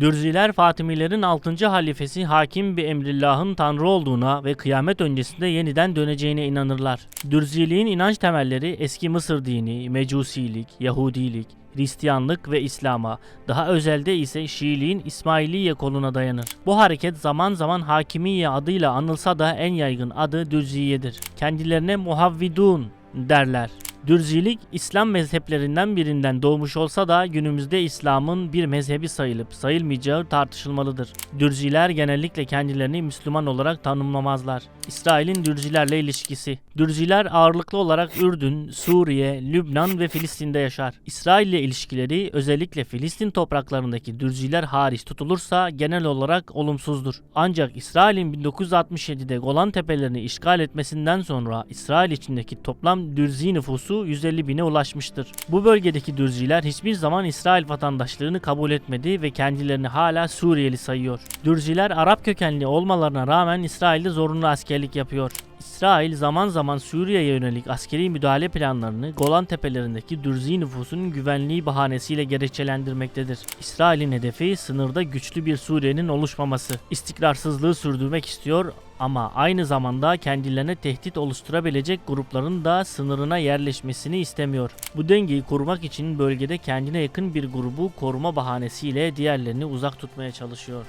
Dürziler Fatimilerin 6. halifesi Hakim bir Emrillah'ın tanrı olduğuna ve kıyamet öncesinde yeniden döneceğine inanırlar. Dürziliğin inanç temelleri eski Mısır dini, Mecusilik, Yahudilik, Hristiyanlık ve İslam'a, daha özelde ise Şiiliğin İsmailiye koluna dayanır. Bu hareket zaman zaman Hakimiye adıyla anılsa da en yaygın adı Dürziye'dir. Kendilerine Muhavvidun derler. Dürzilik İslam mezheplerinden birinden doğmuş olsa da günümüzde İslam'ın bir mezhebi sayılıp sayılmayacağı tartışılmalıdır. Dürziler genellikle kendilerini Müslüman olarak tanımlamazlar. İsrail'in Dürzilerle ilişkisi Dürziler ağırlıklı olarak Ürdün, Suriye, Lübnan ve Filistin'de yaşar. İsrail ile ilişkileri özellikle Filistin topraklarındaki Dürziler hariç tutulursa genel olarak olumsuzdur. Ancak İsrail'in 1967'de Golan Tepelerini işgal etmesinden sonra İsrail içindeki toplam Dürzi nüfusu 150 bine ulaşmıştır. Bu bölgedeki Dürziler hiçbir zaman İsrail vatandaşlığını kabul etmedi ve kendilerini hala Suriyeli sayıyor. Dürziler Arap kökenli olmalarına rağmen İsrail'de zorunlu askerlik yapıyor. İsrail zaman zaman Suriye'ye yönelik askeri müdahale planlarını Golan Tepelerindeki Dürzi nüfusunun güvenliği bahanesiyle gerekçelendirmektedir. İsrail'in hedefi sınırda güçlü bir Suriye'nin oluşmaması. İstikrarsızlığı sürdürmek istiyor ama aynı zamanda kendilerine tehdit oluşturabilecek grupların da sınırına yerleşmesini istemiyor. Bu dengeyi kurmak için bölgede kendine yakın bir grubu koruma bahanesiyle diğerlerini uzak tutmaya çalışıyor.